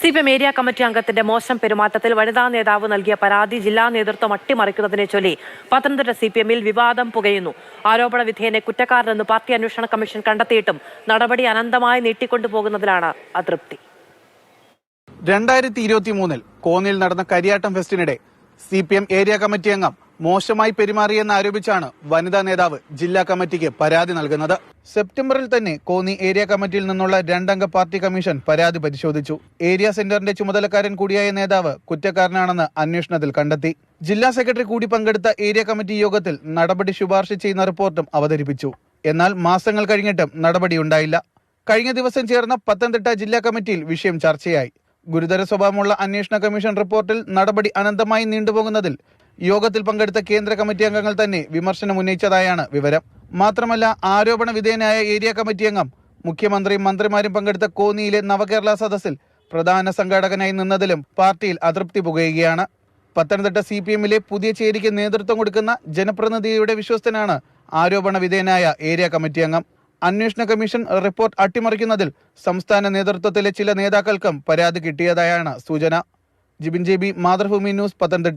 C P M area committee അംഗത്തിന്റെ മോശം പെരുമാറ്റത്തിൽ വനിതാ നേതാവ് നൽകിയ പരാതി ജില്ലാ നേതൃത്വം അട്ടിമറിക്കുന്നതിനെ ചൊല്ലി. പത്തനംതിട്ട സി പി എമ്മിൽ വിവാദം പുകയുന്നു. ആരോപണ വിധേയനെ കുറ്റക്കാരനെന്ന് പാർട്ടി അന്വേഷണ കമ്മീഷൻ കണ്ടെത്തിയിട്ടും നടപടി അനന്തമായി നീട്ടിക്കൊണ്ടുപോകുന്നതിലാണ് അതൃപ്തി. രണ്ടായിരത്തി ഇരുപത്തി മൂന്നിൽ കോന്നിയിൽ നടന്ന Kariyattam ഫെസ്റ്റിനിടെ C P M area committee അംഗം മോശമായി പെരുമാറിയെന്ന് ആരോപിച്ചാണ് വനിതാ നേതാവ് ജില്ലാ കമ്മിറ്റിക്ക് പരാതി നൽകുന്നത്. സെപ്റ്റംബറിൽ തന്നെ കോന്നി ഏരിയ കമ്മിറ്റിയിൽ നിന്നുള്ള രണ്ടംഗ പാർട്ടി കമ്മീഷൻ പരാതി പരിശോധിച്ചു. ഏരിയ സെന്ററിന്റെ ചുമതലക്കാരൻ കൂടിയായ നേതാവ് കുറ്റക്കാരനാണെന്ന് അന്വേഷണത്തിൽ കണ്ടെത്തി. ജില്ലാ സെക്രട്ടറി കൂടി പങ്കെടുത്ത ഏരിയ കമ്മിറ്റി യോഗത്തിൽ നടപടി ശുപാർശ ചെയ്യുന്ന റിപ്പോർട്ടും അവതരിപ്പിച്ചു. എന്നാൽ മാസങ്ങൾ കഴിഞ്ഞിട്ടും നടപടിയുണ്ടായില്ല കഴിഞ്ഞ ദിവസം ചേർന്ന പത്തനംതിട്ട ജില്ലാ കമ്മിറ്റിയിൽ വിഷയം ചർച്ചയായി. ഗുരുതര സ്വഭാവമുള്ള അന്വേഷണ കമ്മീഷൻ റിപ്പോർട്ടിൽ നടപടി അനന്തമായി നീണ്ടുപോകുന്നതിൽ യോഗത്തിൽ പങ്കെടുത്ത കേന്ദ്ര കമ്മിറ്റി അംഗങ്ങൾ തന്നെ വിമർശനം ഉന്നയിച്ചതായാണ് വിവരം. മാത്രമല്ല ആരോപണ വിധേയനായ ഏരിയ കമ്മിറ്റി അംഗം മുഖ്യമന്ത്രിയും മന്ത്രിമാരും പങ്കെടുത്ത കോന്നിയിലെ നവകേരള സദസ്സിൽ പ്രധാന സംഘാടകനായി നിന്നതിലും പാർട്ടിയിൽ അതൃപ്തി പുകയുകയാണ്. പത്തനംതിട്ട സി പി എമ്മിലെ പുതിയ ചേരിക്ക് നേതൃത്വം കൊടുക്കുന്ന ജനപ്രതിനിധിയുടെ വിശ്വസ്തനാണ് ആരോപണ വിധേയനായ ഏരിയ കമ്മിറ്റി അംഗം. അന്വേഷണ കമ്മീഷൻ റിപ്പോർട്ട് അട്ടിമറിക്കുന്നതിൽ സംസ്ഥാന നേതൃത്വത്തിലെ ചില നേതാക്കൾക്കും പരാതി കിട്ടിയതായാണ് സൂചന. Jibin J B Mathrubhumi news Pathanamthitta.